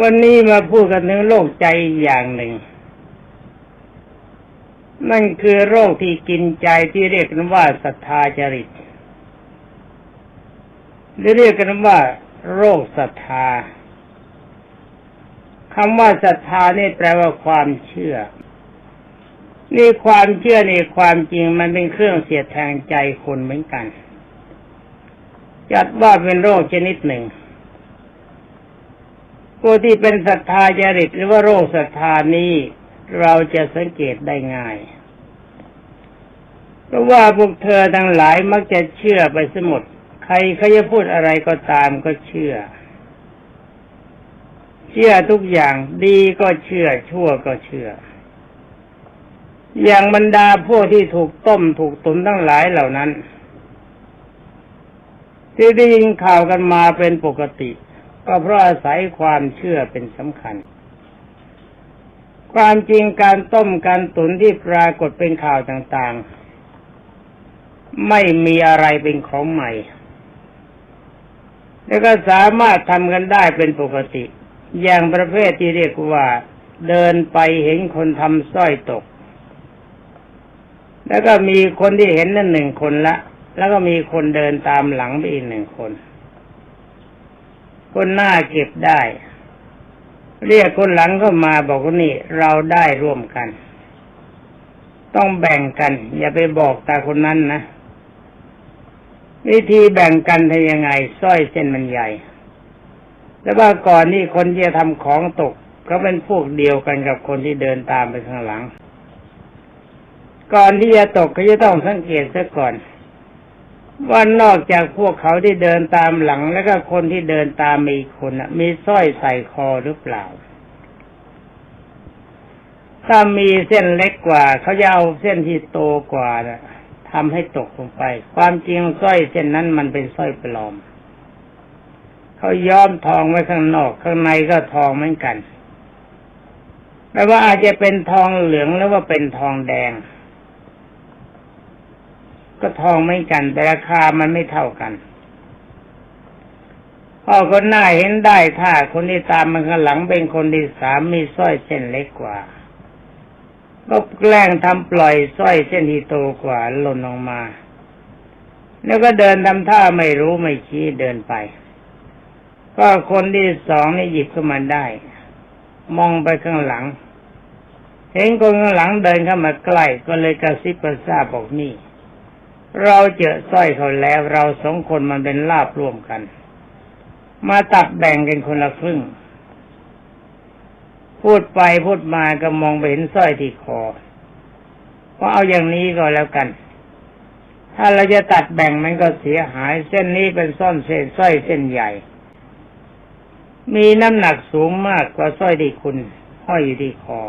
วันนี้มาพูดกันถึงโรคใจอย่างหนึ่ง นั่นคือโรคที่กินใจที่เรียกกันว่าศรัทธาจริตหรือเรียกกันว่า โรคศรัทธาคำว่าศรัทธานี่แปลว่าความเชื่อ นี่ความเชื่อนี่ความจริงมันเป็นเครื่องเสียดแทงใจคนเหมือนกัน จัดว่าเป็นโรคชนิดหนึ่ง ผู้ที่เป็นศรัทธาจริตหรือว่าโรคศรัทธานี้เราจะสังเกตได้ง่ายเพราะว่าพวกเธอทั้งหลายมักจะเชื่อไปสมุดใครเขาจะพูดอะไรก็ตามก็เชื่อ เชื่อทุกอย่างดีก็เชื่อชั่วก็เชื่อ อย่างบรรดาพวกที่ถูกต้มถูกตุนทั้งหลายเหล่านั้น ที่ได้ยินข่าวกันมาเป็นปกติ ก็เพราะอาศัยความเชื่อเป็นสำคัญ ความจริงการต้มการตุนที่ปรากฏเป็นข่าวต่างๆ ไม่มีอะไรเป็นของใหม่ แล้วก็สามารถทำกันได้เป็นปกติ อย่างประเภทที่เรียกว่าเดินไปเห็นคนทำสร้อยตก แล้วก็มีคนที่เห็นนั่นหนึ่งคนละ แล้วก็มีคนเดินตามหลังไปอีกหนึ่งคน คนหน้าเก็บได้ เรียกคนหลังเข้ามาบอกว่านี่เราได้ร่วมกัน ต้องแบ่งกัน อย่าไปบอกตาคนนั้นนะวิธีแบ่งกันทำยังไงสร้อยเส้นมันใหญ่แต่ว่าก่อนนี่คนที่จะทำของตกก็เป็นพวกเดียวกันกับคนที่เดินตามไปข้างหลัง ก่อนที่จะตกก็จะต้องสังเกตซะก่อน ว่านอกจากพวกเขาที่เดินตามหลัง แล้วก็คนที่เดินตามมีคนน่ะมีสร้อยใส่คอหรือเปล่า ถ้ามีเส้นเล็กกว่า เขาจะเอาเส้นที่โตกว่านะทำให้ตกลงไป ความจริงสร้อยเส้นนั้นมันเป็นสร้อยปลอม เขาย้อมทองไว้ข้างนอก ข้างในก็ทองเหมือนกันแปลว่าอาจจะเป็นทองเหลืองแล้วว่าเป็นทองแดง ก็ทองไม่กัน แต่ราคามันไม่เท่ากันพ่อคนหน้าเห็นได้ถ้าคนที่ตามมันข้างหลังเป็นคนที่สามมีสร้อยเส้นเล็กกว่าก็แกล้งทำปล่อยสร้อยเส้นที่โตกว่าหล่นลงมา แล้วก็เดินทำท่าไม่รู้ไม่ชี้เดินไป ก็คนที่สองนี่หยิบขึ้นมาได้ มองไปข้างหลัง เห็นคนข้างหลังเดินเข้ามาใกล้ก็เลยกระซิบกระซาบบอกนี่ เราเจอสร้อยเขาแล้ว เราสองคนมันเป็นลาบร่วมกัน มาตัดแบ่งกันคนละครึ่ง พูดไปพูดมาก็มองไปเห็นสร้อยที่คอก็เอาอย่างนี้ก็แล้วกัน ถ้าเราจะตัดแบ่งมันก็เสียหาย เส้นนี้เป็นซ่อนเส้นสร้อยเส้นใหญ่ มีน้ำหนักสูงมากกว่าสร้อยที่คุณห้อยอยู่ที่คอ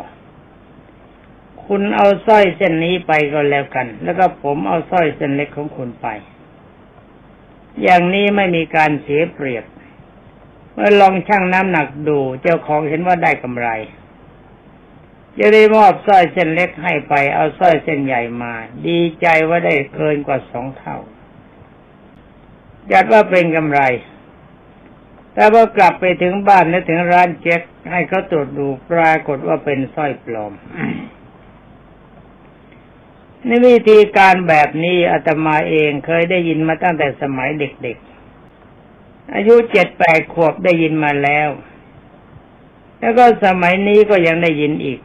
คุณเอาสร้อยเส้นนี้ไปก็แล้วกัน แล้วก็ผมเอาสร้อยเส้นเล็กของคุณไป อย่างนี้ไม่มีการเสียเปรียบ เมื่อลองชั่งน้ำหนักดู เจ้าของเห็นว่าได้กำไรจะได้มอบสร้อยเส้นเล็กให้ไป เอาสร้อยเส้นใหญ่มา ดีใจว่าได้เกินกว่าสองเท่า จัดว่าเป็นกำไร แต่พอกลับไปถึงบ้านและถึงร้านเช็คให้เขาตรวจดูปรากฏว่าเป็นสร้อยปลอม ในวิธีการแบบนี้อาตมาเองเคยได้ยินมาตั้งแต่สมัยเด็กๆ อายุเจ็ดแปดขวบได้ยินมาแล้ว แล้วก็สมัยนี้ก็ยังได้ยินอีก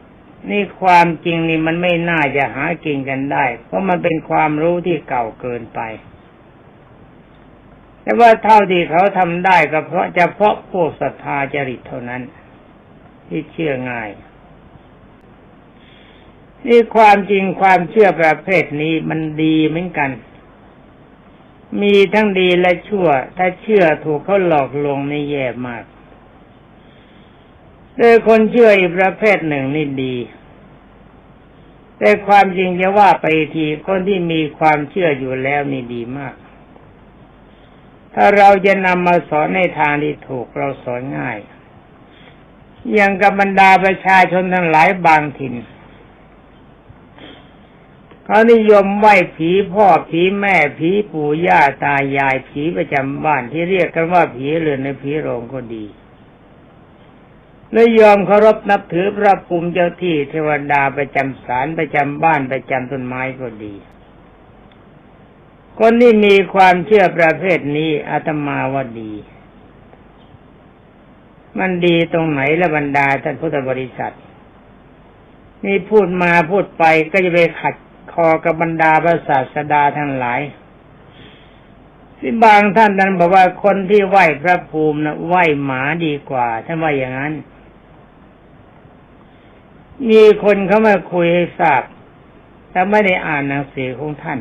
นี่ความจริงนี่มันไม่น่าจะหากินกันได้ เพราะมันเป็นความรู้ที่เก่าเกินไป แต่ว่าเท่าที่เขาทำได้ก็เพราะเฉพาะพวกศรัทธาจริตเท่านั้น ที่เชื่อง่าย นี่ความจริงความเชื่อประเภทนี้มันดีเหมือนกัน มีทั้งดีและชั่ว ถ้าเชื่อถูกเขาหลอกลวงนี่แย่มากโดยคนเชื่ออีกประเภทหนึ่งนี่ดี แต่ความจริงจะว่าไปทีคนที่มีความเชื่ออยู่แล้วนี่ดีมาก ถ้าเราจะนำมาสอนในทางที่ถูกเราสอนง่าย อย่างกับบรรดาประชาชนทั้งหลายบางถิ่น เขานิยมไหว้ผีพ่อผีแม่ผีปู่ย่าตายายผีประจำบ้านที่เรียกกันว่าผีเรือนในผีโรงก็ดีและยอมเคารพนับถือพระภูมิเจ้าที่เทวดาประจำศาลประจำบ้านประจำต้นไม้ก็ดี คนที่มีความเชื่อประเภทนี้อาตมาว่าดี มันดีตรงไหนละบรรดาท่านพุทธบริษัทนี่พูดมาพูดไปก็จะไปขัด คอกับบรรดาพระศาสดาทั้งหลายที่บางท่านนั้นบอกว่าคนที่ไหว้พระภูมินะไหว้หมาดีกว่าท่านว่าอย่างนั้น มีคนเข้ามาคุยให้ทราบแต่ไม่ได้อ่านหนังสือของท่าน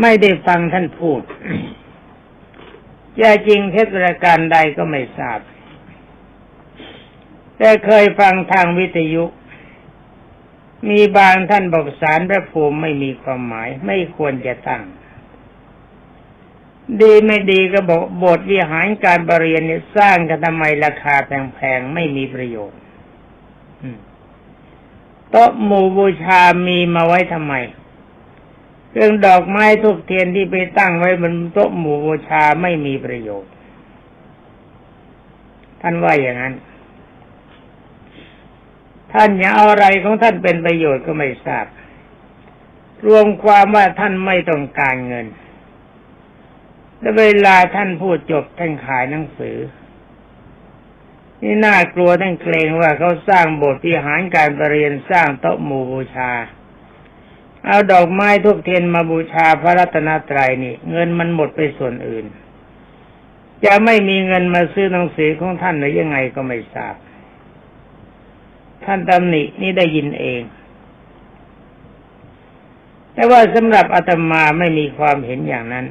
ไม่ได้ฟังท่านพูดจะจริงเทศรการใดก็ไม่ทราบ แต่เคยฟังทางวิทยุ มีบางท่านบอกสารพระภูมิไม่มีความหมาย ไม่ควรจะตั้ง ดีไม่ดีก็บอกบสถ์วิหารการบรเรียนเนี่ยสร้างกันทำไมราคาแพงๆไม่มีประโยชน์โต๊ะหมู่บูชามีมาไว้ทำไม เรื่องดอกไม้ทุกเทียนที่ไปตั้งไว้บนโต๊ะหมู่บูชาไม่มีประโยชน์ ท่านว่าอย่างนั้น ท่านอย่าเอาอะไรของท่านเป็นประโยชน์ก็ไม่ทราบ รวมความว่าท่านไม่ต้องการเงินและเวลาท่านพูดจบท่านขายหนังสือ นี่น่ากลัวท่านเกรงว่าเขาสร้างโบสถ์วิหารการประเรียนสร้างโต๊ะหมู่บูชา เอาดอกไม้ทุกเทียนมาบูชาพระรัตนตรัยนี่ เงินมันหมดไปส่วนอื่น จะไม่มีเงินมาซื้อหนังสือของท่านหรือยังไงก็ไม่ทราบ ท่านตำหนินี่ได้ยินเอง แต่ว่าสำหรับอาตมาไม่มีความเห็นอย่างนั้น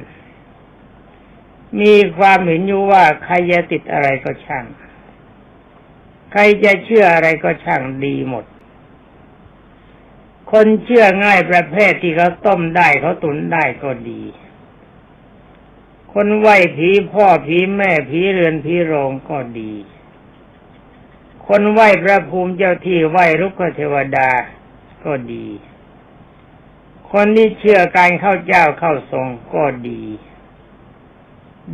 มีความเห็นอยู่ว่าใครจะติดอะไรก็ช่าง ใครจะเชื่ออะไรก็ช่างดีหมด คนเชื่อง่ายประเภทที่เขาต้มได้เขาตุนได้ก็ดี คนไหวผีพ่อผีแม่ผีเรือนผีโรงก็ดี คนไหวพระภูมิเจ้าที่ไหวรุกขเทวดาก็ดี คนที่เชื่อการเข้าเจ้าเข้าทรงก็ดี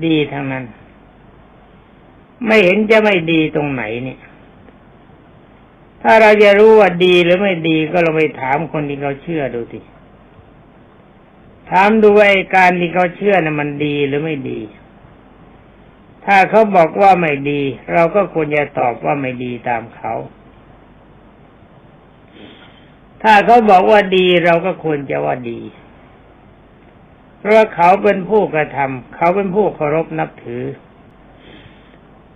ดีทั้งนั้น ไม่เห็นจะไม่ดีตรงไหนเนี่ย ถ้าเราจะรู้ว่าดีหรือไม่ดีก็เราไปถามคนที่เขาเชื่อดูสิถามดูว่าไอ้การที่เขาเชื่อนะ่ะมันดีหรือไม่ดี ถ้าเขาบอกว่าไม่ดี เราก็ควรจะตอบว่าไม่ดีตามเขา ถ้าเขาบอกว่าดีเราก็ควรจะว่าดี เพราะเขาเป็นผู้กระทำเขาเป็นผู้เคารพนับถือ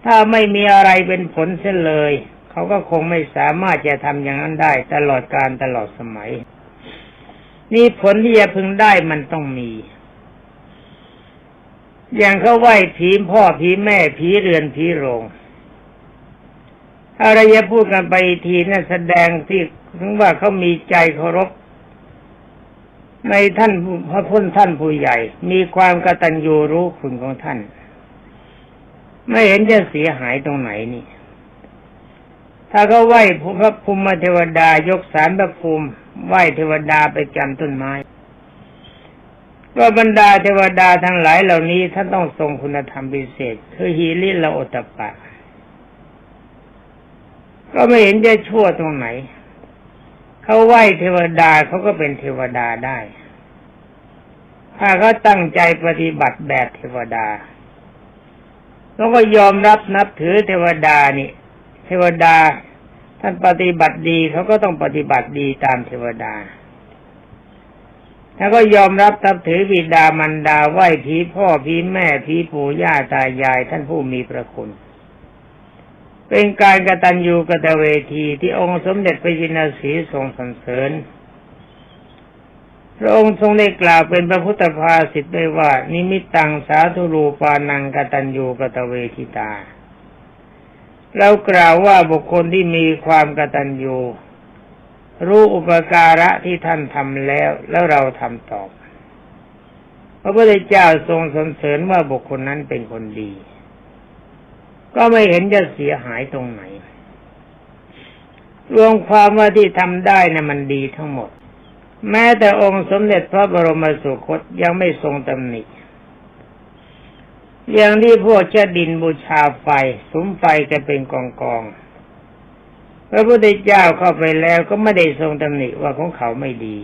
ถ้าไม่มีอะไรเป็นผลเสียเลย เขาก็คงไม่สามารถจะทำอย่างนั้นได้ตลอดการตลอดสมัย นี่ผลที่จะพึงได้มันต้องมี อย่างเขาไหว้ผีพ่อผีแม่ผีเรือนผีโรงอะไรจะพูดกันไปทีนั่นแสดงที่ถึงว่าเขามีใจเคารพในท่านพระพุทธท่านผู้ใหญ่ มีความกตัญญูรู้คุณของท่าน ไม่เห็นจะเสียหายตรงไหนนี่ ถ้าเขาไหว้พระภูมิเทวดายกสารพระภูมิไหว้เทวดาไปจำต้นไม้ ก็บรรดาเทวดาทั้งหลายเหล่านี้ท่านต้องทรงคุณธรรมพิเศษ คือฮีริละโอตปะ ก็ไม่เห็นจะชั่วตรงไหน เขาไหว้เทวดาเขาก็เป็นเทวดาได้ ถ้าเขาตั้งใจปฏิบัติแบบเทวดาเขาก็ยอมรับนับถือเทวดานี่ เทวดาท่านปฏิบัติดีเขาก็ต้องปฏิบัติดีตามเทวดา ถ้าก็ยอมรับนับถือบิดามารดาไหว้ผีพ่อผีแม่ผีปู่ย่าตายายท่านผู้มีพระคุณ เป็นการกตัญญูกตเวทีที่องค์สมเด็จพระจินสีทรงสรรเสริญพระองค์ทรงได้กล่าวเป็นพระพุทธภาษิตได้ว่า นิมิตตังสาธุรูปานังกตัญญูกตเวทิตา เรากล่าวว่าบุคคลที่มีความกตัญญู รู้อุปการะที่ท่านทำแล้ว แล้วเราทำตอบพระพุทธเจ้าทรงสรรเสริญว่าบุคคลนั้นเป็นคนดี ก็ไม่เห็นจะเสียหายตรงไหน รวมความว่าที่ทำได้นะ่ะมันดีทั้งหมด แม้แต่องค์สมเด็จพระบรมสุคตยังไม่ทรงตำหนิอย่างที่พวกเจ้าดินบูชาไฟสุมไฟกันเป็นกองกอง พระพุทธเจ้าเข้าไปแล้วก็ไม่ได้ทรงตำหนิว่าของเขาไม่ดี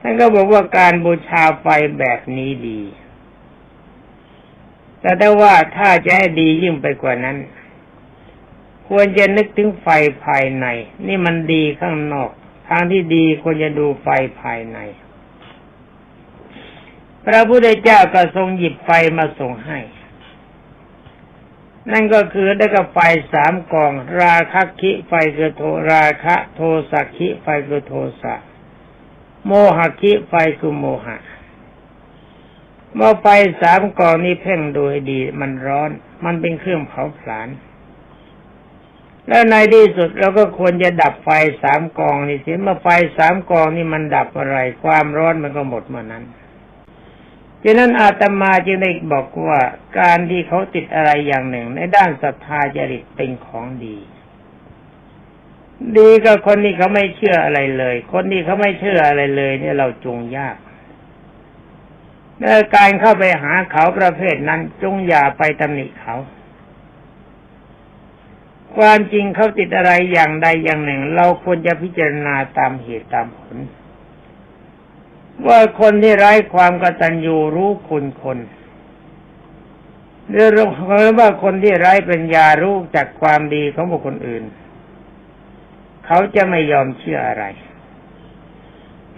ท่านก็บอกว่าการบูชาไฟแบบนี้ดี แต่ถ้าว่าถ้าจะให้ดียิ่งไปกว่านั้น ควรจะนึกถึงไฟภายใน นี่มันดีข้างนอก ทางที่ดีควรจะดูไฟภายใน พระพุทธเจ้าก็ทรงหยิบไฟมาส่งให้ นั่นก็คือได้กับไฟสามกอง ราคะคิไฟคือโทราคะโทสักคิไฟคือโทสะโมหคิไฟคือโมหะ เมื่อไฟสามกองนี้เพ่งดูให้ดี มันร้อน มันเป็นเครื่องเผาผลาญแล้วในที่สุดเราก็ควรจะดับไฟสามกองนี่สิเมื่อไฟสามกองนี่มันดับอะไร ความร้อนมันก็หมดเมื่อนั้น ฉะนั้นอาตมาจึงได้บอกว่าการที่เขาติดอะไรอย่างหนึ่ง ในด้านศรัทธาจริตเป็นของดี ดีกับคนที่เขาไม่เชื่ออะไรเลย คนที่เขาไม่เชื่ออะไรเลย เนี่ยเราจงยากและการเข้าไปหาเขาประเภทนั้นจงอย่าไปตำหนิเขา ความจริงเขาติดอะไรอย่างใดอย่างหนึ่ง เราควรจะพิจารณาตามเหตุตามผล ว่าคนที่ไร้ความกตัญญูรู้คุณคนหรือว่าคนที่ไร้ปัญญารู้จากความดีของบุคคลอื่น เขาจะไม่ยอมเชื่ออะไร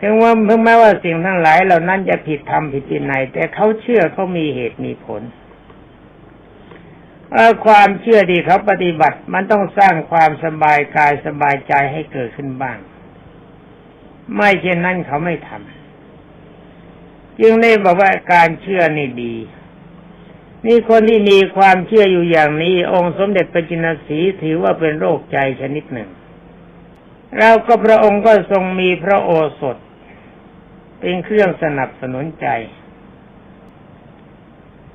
ถึงว่าเพิ่งแม้ว่าสิ่งทั้งหลายเหล่านั้นจะผิดธรรมผิดวินัยแต่เขาเชื่อเขามีเหตุมีผลความเชื่อที่เขาปฏิบัติ มันต้องสร้างความสบายกายสบายใจให้เกิดขึ้นบ้าง ไม่เช่นนั้นเขาไม่ทำ จึงได้บอกว่าการเชื่อนี่ดี นี่คนที่มีความเชื่ออยู่อย่างนี้ องค์สมเด็จพระจินสีถือว่าเป็นโรคใจชนิดหนึ่งแล้วก็พระองค์ก็ทรงมีพระโอสถ เป็นเครื่องสนับสนุนใจ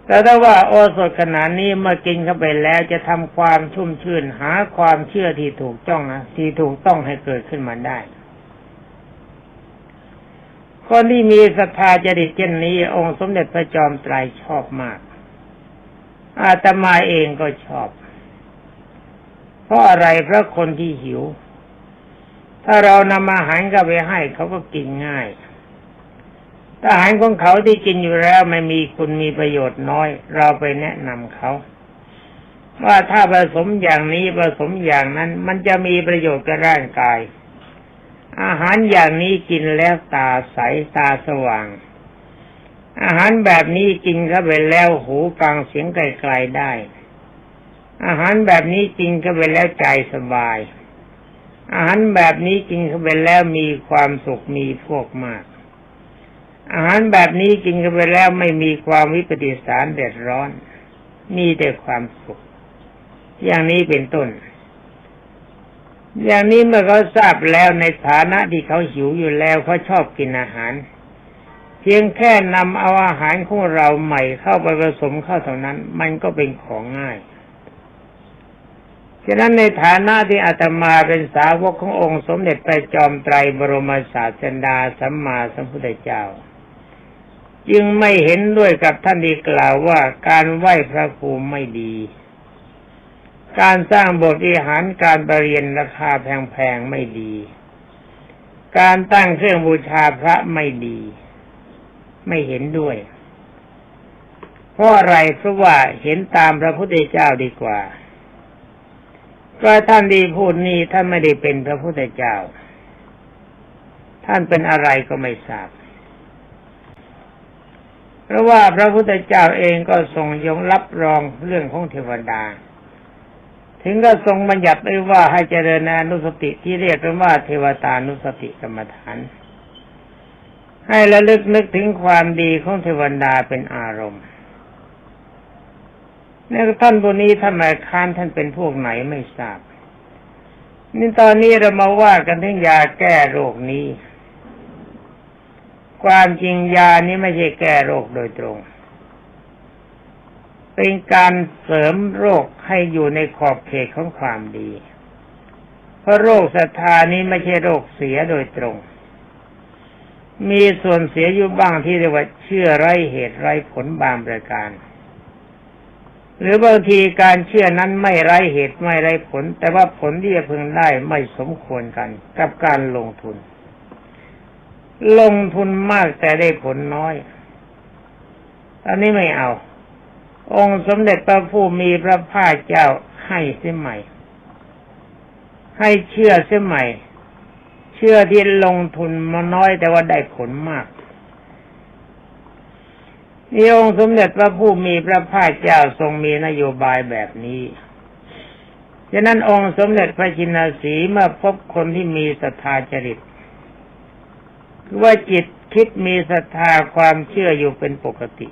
แต่ถ้าว่าโอสถขนาดนี้เมื่อกินเข้าไปแล้วจะทำความชุ่มชื่นหาความเชื่อที่ถูกต้องนะที่ถูกต้องให้เกิดขึ้นมาได้ คนที่มีศรัทธาจริตเช่นนี้ องค์สมเด็จพระจอมไตรชอบมาก อาตมาเองก็ชอบ เพราะอะไรเพราะคนที่หิว ถ้าเรานำอาหารก็ไปให้เขาก็กินง่ายถ้าอาหารของเขาที่กินอยู่แล้วไม่มีคุณมีประโยชน์น้อย เราไปแนะนำเขา ว่าถ้าผสมอย่างนี้ผสมอย่างนั้น มันจะมีประโยชน์กับร่างกาย อาหารอย่างนี้กินแล้วตาใสตาสว่าง อาหารแบบนี้กินเข้าไปแล้วหูฟังเสียงไกลๆได้ อาหารแบบนี้กินเข้าไปแล้วใจสบาย อาหารแบบนี้กินเข้าไปแล้วมีความสุขมีพวกมาก อาหารแบบนี้กินเข้าไปแล้วไม่มีความวิปฏิสารเดือดร้อน มีแต่ความสุข อย่างนี้เป็นต้น อย่างนี้เมื่อเขาทราบแล้วในฐานะที่เขาหิวอยู่แล้วเขาชอบกินอาหาร เพียงแค่นำเอาอาหารของเราใหม่เข้าไปผสมเข้าเท่านั้น มันก็เป็นของง่ายฉะนั้นในฐานะที่อาตมาเป็นสาวกขององค์สมเด็จพระจอมไตรบรมศาสดาสัมมาสัมพุทธเจ้า จึงไม่เห็นด้วยกับท่านที่กล่าวว่าการไหว้พระภูมิไม่ดี การสร้างโบสถ์วิหารการประเรียนราคาแพงๆไม่ดี การตั้งเครื่องบูชาพระไม่ดี ไม่เห็นด้วย เพราะอะไรเพราะว่าเห็นตามพระพุทธเจ้าดีกว่า ก็ท่านดีพูดนี้ท่านไม่ได้เป็นพระพุทธเจ้า ท่านเป็นอะไรก็ไม่ทราบเพราะว่าพระพุทธเจ้าเองก็ทรงยงรับรองเรื่องของเทวดา ถึงก็ทรงบัญญัติไว้ว่าให้เจริญอนุสติที่เรียกกันว่าเทวตานุสติกรรมฐาน ให้ระลึกนึกถึงความดีของเทวดาเป็นอารมณ์นี่ท่านพวนี้ท่านหมายค้านท่านเป็นพวกไหนไม่ทราบ นี่ตอนนี้เรามาว่ากันถึงยาแก้โรคนี้ ความจริงยานี้ไม่ใช่แก้โรคโดยตรง เป็นการเสริมโรคให้อยู่ในขอบเขตของความดี เพราะโรคศรัทธานี้ไม่ใช่โรคเสียโดยตรง มีส่วนเสียอยู่บ้างที่เรียกว่าเชื่อไร้เหตุไร้ผลบางประการ หรือบางทีการเชื่อนั้นไม่ไร้เหตุไม่ไร้ผล แต่ว่าผลที่จะพึงได้ไม่สมควรกันกับการลงทุน ลงทุนมากแต่ได้ผลน้อย อันนี้ไม่เอา องค์สมเด็จพระผู้มีพระภาคเจ้าให้เสียใหม่ ให้เชื่อเสียใหม่ เชื่อที่ลงทุนมาน้อยแต่ว่าได้ผลมากนี่องค์สมเด็จพระผู้มีพระภาคเจ้าทรงมีนโยบายแบบนี้ฉะนั้นองค์สมเด็จพระจินสีเมื่อพบคนที่มีศรัทธาจริตคือว่าจิตคิดมีศรัทธาความเชื่ออยู่เป็นปกติ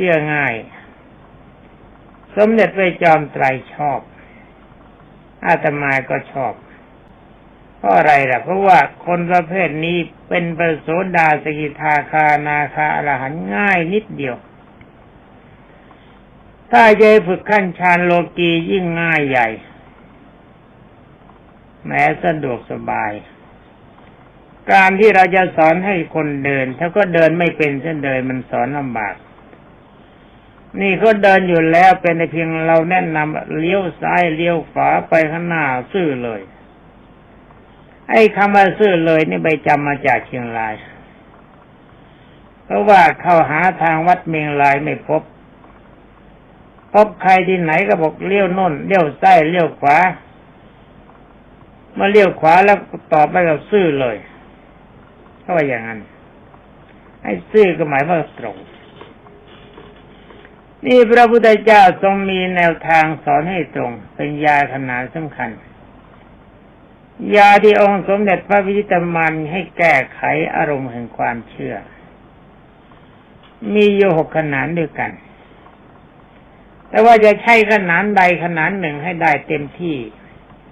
ชื่อง่าย สมเด็จพระจอมไตรชอบ อาตมาก็ชอบ เพราะอะไรล่ะ เพราะว่าคนประเภทนี้เป็นประโสดาสกิทาคานาคาอรหันง่ายนิดเดียว ถ้าจะฝึกขั้นฌานโลกียิ่งง่ายใหญ่ แม้สะดวกสบายการที่เราจะสอนให้คนเดิน ถ้าก็เดินไม่เป็นเส้นเดินมันสอนลำบาก นี่ก็เดินอยู่แล้วเป็นแต่เพียงเราแนะนำเลี้ยวซ้ายเลี้ยวขวาไปข้างหน้าซื่อเลย ไอ้คำว่าซื่อเลยนี่ไปจำมาจากเชียงราย เพราะว่าเข้าหาทางวัดเมียงรายไม่พบ พบใครที่ไหนก็บอกเลี้ยวโน่นเลี้ยวซ้ายเลี้ยวขวามาเลี้ยวขวาแล้วตอบไปกับซื่อเลยเขาว่าอย่างนั้นไอ้ซื่อก็หมายว่าตรง นี่พระพุทธเจ้าทรงมีแนวทางสอนให้ตรง เป็นยาขนาดสำคัญ ยาที่องค์สมเด็จพระวิจิตรมันให้แก้ไขอารมณ์แห่งความเชื่อ มีอยู่หกขนาดด้วยกัน แต่ว่าจะใช้ขนาดใดขนาดหนึ่งให้ได้เต็มที่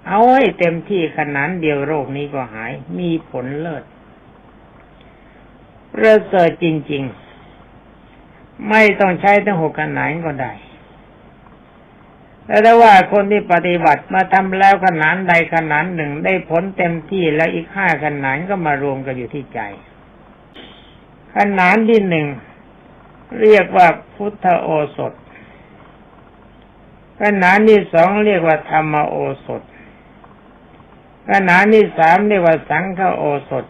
เอาให้เต็มที่ขนาดเดียวโรคนี้ก็หาย มีผลเลิศประเสริฐจริง ๆ ไม่ต้องใช้ทั้งหกขนาดก็ได้แต่ถ้าว่าคนที่ปฏิบัติมาทำแล้วขนาดใดขนาดหนึ่งได้ผลเต็มที่แล้วอีกห้าขนาดก็มารวมกันอยู่ที่ใจ ขนาดที่หนึ่งเรียกว่าพุทธโอสถ ขนาดที่สองเรียกว่าธรรมโอสถ ขนาดที่สามเรียกว่าสังฆโอสถ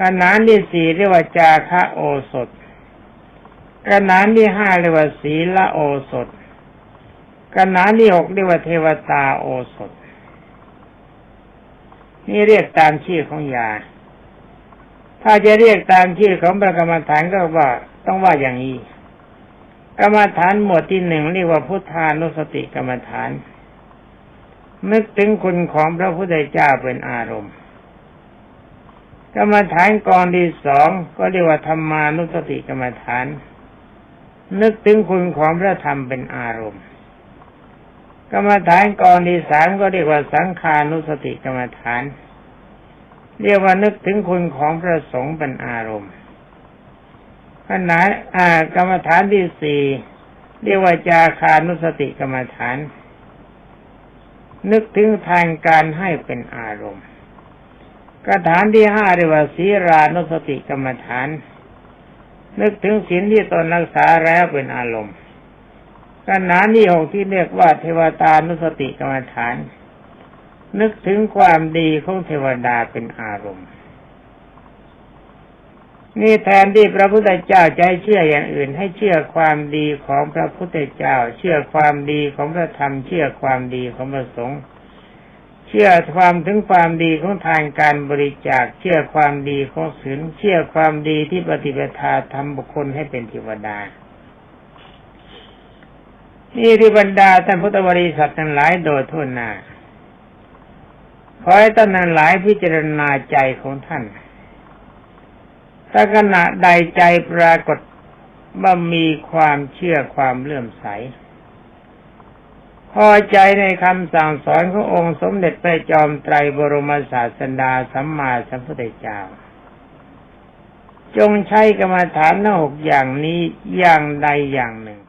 ขนาดที่สี่เรียกว่าจาคะโอสถ ขนาดที่ห้าเรียกว่าศีลโอสถขนาดที่หกเรียกว่าเทวตาโอสถ นี่เรียกตามชื่อของยา ถ้าจะเรียกตามชื่อของพระกรรมฐานก็ว่าต้องว่าอย่างนี้กรรมฐานหมวดที่หนึ่งเรียกว่าพุทธานุสติกรรมฐาน นึกถึงคุณของพระพุทธเจ้าเป็นอารมณ์ กรรมฐานกองที่สองก็เรียกว่าธรรมานุสติกรรมฐาน นึกถึงคุณของพระธรรมเป็นอารมณ์ กรรมฐานกองที่สามก็เรียกว่าสังขานุสติกรรมฐาน เรียกว่านึกถึงคุณของพระสงฆ์เป็นอารมณ์ขณะอ่ากรรมฐานที่สี่เรียกว่าจาคานุสติกรรมฐาน นึกถึงทางการให้เป็นอารมณ์กระฐานที่ห้าเรียกว่าศีรานุสติกรรมฐาน นึกถึงศีลที่ตนรักษาแล้วเป็นอารมณ์กระฐานที่หกที่เรียกว่าเทวตานุสติกรรมฐาน นึกถึงความดีของเทวดาเป็นอารมณ์ นี่แทนที่พระพุทธเจ้าจะให้เชื่ออย่างอื่น ให้เชื่อความดีของพระพุทธเจ้า เชื่อความดีของพระธรรม เชื่อความดีของพระสงฆ์ ชื่อความถึงความดีของทางการบริจาค เชื่อความดีของศีลเชื่อความดีที่ปฏิปทาทำบุคคลให้เป็นเทวดา นี่ที่บรรดาท่านพุทธบริษัททั้งหลายโดยทั่วหน้าขอให้ท่านทั้งหลายพิจารณาใจของท่าน ถ้าขณะใดใจปรากฏว่ามีความเชื่อความเลื่อมใส พอใจในคำสั่งสอนขององค์สมเด็จพระจอมไตรบรมศาสดาสัมมาสัมพุทธเจ้า จงใช้กรรมฐานทั้งหกอย่างนี้อย่างใดอย่างหนึ่ง